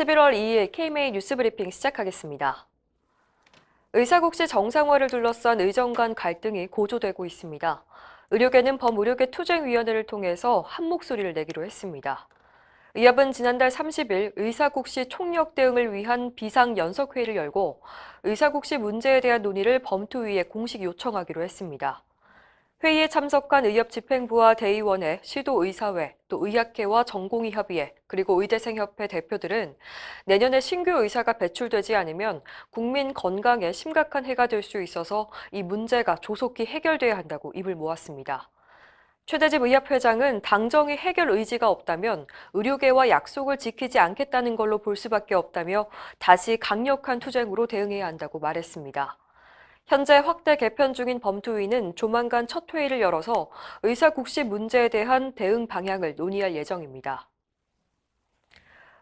11월 2일 KMA 뉴스 브리핑 시작하겠습니다. 의사국시 정상화를 둘러싼 의정 간 갈등이 고조되고 있습니다. 의료계는 범의료계 투쟁위원회를 통해서 한 목소리를 내기로 했습니다. 의협은 지난달 30일 의사국시 총력 대응을 위한 비상연석회의를 열고 의사국시 문제에 대한 논의를 범투위에 공식 요청하기로 했습니다. 회의에 참석한 의협 집행부와 대의원회, 시도의사회, 또 의학회와 전공의협의회, 그리고 의대생협회 대표들은 내년에 신규 의사가 배출되지 않으면 국민 건강에 심각한 해가 될 수 있어서 이 문제가 조속히 해결돼야 한다고 입을 모았습니다. 최대집 의협회장은 당정이 해결 의지가 없다면 의료계와 약속을 지키지 않겠다는 걸로 볼 수밖에 없다며 다시 강력한 투쟁으로 대응해야 한다고 말했습니다. 현재 확대 개편 중인 범투위는 조만간 첫 회의를 열어서 의사 국시 문제에 대한 대응 방향을 논의할 예정입니다.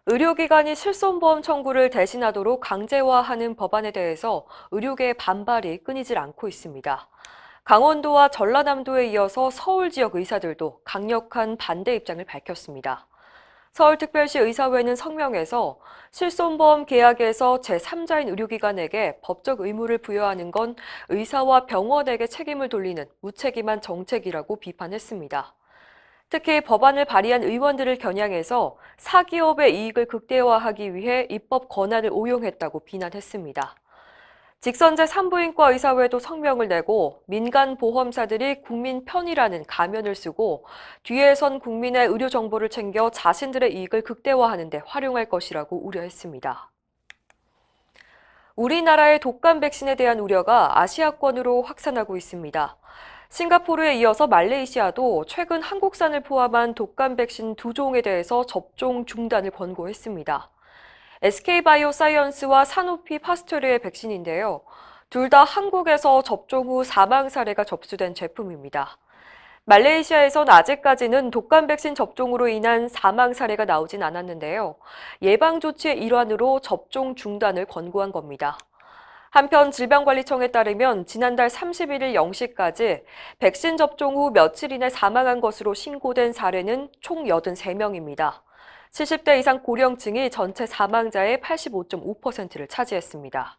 의료기관이 실손보험 청구를 대신하도록 강제화하는 법안에 대해서 의료계의 반발이 끊이질 않고 있습니다. 강원도와 전라남도에 이어서 서울 지역 의사들도 강력한 반대 입장을 밝혔습니다. 서울특별시 의사회는 성명에서 실손보험 계약에서 제3자인 의료기관에게 법적 의무를 부여하는 건 의사와 병원에게 책임을 돌리는 무책임한 정책이라고 비판했습니다. 특히 법안을 발의한 의원들을 겨냥해서 사기업의 이익을 극대화하기 위해 입법 권한을 오용했다고 비난했습니다. 직선제 산부인과 의사회도 성명을 내고 민간 보험사들이 국민 편이라는 가면을 쓰고 뒤에 선 국민의 의료 정보를 챙겨 자신들의 이익을 극대화하는 데 활용할 것이라고 우려했습니다. 우리나라의 독감 백신에 대한 우려가 아시아권으로 확산하고 있습니다. 싱가포르에 이어서 말레이시아도 최근 한국산을 포함한 독감 백신 두 종에 대해서 접종 중단을 권고했습니다. SK바이오사이언스와 사노피 파스토르의 백신인데요. 둘 다 한국에서 접종 후 사망 사례가 접수된 제품입니다. 말레이시아에선 아직까지는 독감 백신 접종으로 인한 사망 사례가 나오진 않았는데요. 예방 조치의 일환으로 접종 중단을 권고한 겁니다. 한편 질병관리청에 따르면 지난달 31일 0시까지 백신 접종 후 며칠 이내 사망한 것으로 신고된 사례는 총 83명입니다. 70대 이상 고령층이 전체 사망자의 85.5%를 차지했습니다.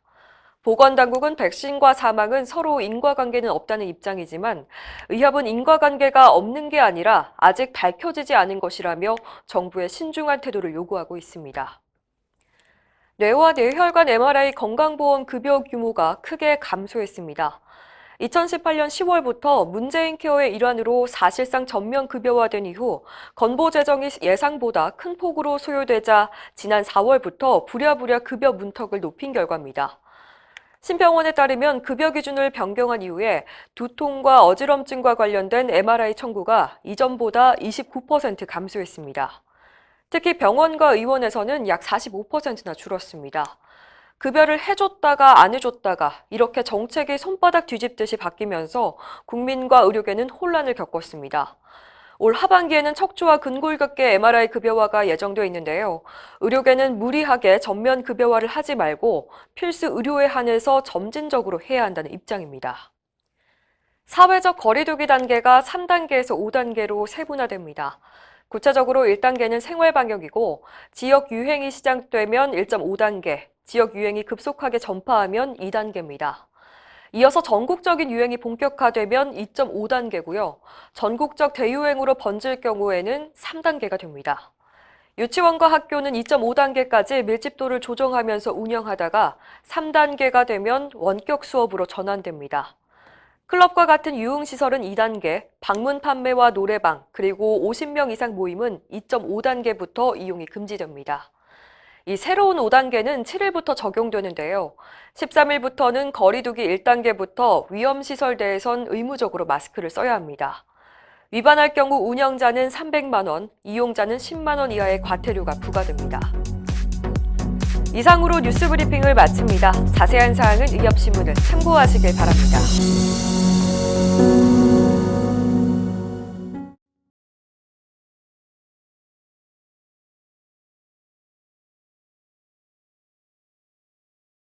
보건당국은 백신과 사망은 서로 인과관계는 없다는 입장이지만 의협은 인과관계가 없는 게 아니라 아직 밝혀지지 않은 것이라며 정부의 신중한 태도를 요구하고 있습니다. 뇌와 뇌혈관 MRI 건강보험 급여 규모가 크게 감소했습니다. 2018년 10월부터 문재인 케어의 일환으로 사실상 전면 급여화된 이후 건보 재정이 예상보다 큰 폭으로 소요되자 지난 4월부터 부랴부랴 급여 문턱을 높인 결과입니다. 신병원에 따르면 급여 기준을 변경한 이후에 두통과 어지럼증과 관련된 MRI 청구가 이전보다 29% 감소했습니다. 특히 병원과 의원에서는 약 45%나 줄었습니다. 급여를 해줬다가 안 해줬다가 이렇게 정책이 손바닥 뒤집듯이 바뀌면서 국민과 의료계는 혼란을 겪었습니다. 올 하반기에는 척추와 근골격계 MRI 급여화가 예정되어 있는데요. 의료계는 무리하게 전면 급여화를 하지 말고 필수 의료에 한해서 점진적으로 해야 한다는 입장입니다. 사회적 거리두기 단계가 3단계에서 5단계로 세분화됩니다. 구체적으로 1단계는 생활 방역이고 지역 유행이 시작되면 1.5단계, 지역 유행이 급속하게 전파하면 2단계입니다. 이어서 전국적인 유행이 본격화되면 2.5단계고요. 전국적 대유행으로 번질 경우에는 3단계가 됩니다. 유치원과 학교는 2.5단계까지 밀집도를 조정하면서 운영하다가 3단계가 되면 원격 수업으로 전환됩니다. 클럽과 같은 유흥시설은 2단계, 방문 판매와 노래방, 그리고 50명 이상 모임은 2.5단계부터 이용이 금지됩니다. 이 새로운 5단계는 7일부터 적용되는데요. 13일부터는 거리두기 1단계부터 위험시설 내에선 의무적으로 마스크를 써야 합니다. 위반할 경우 운영자는 300만 원, 이용자는 10만 원 이하의 과태료가 부과됩니다. 이상으로 뉴스 브리핑을 마칩니다. 자세한 사항은 의협신문을 참고하시길 바랍니다.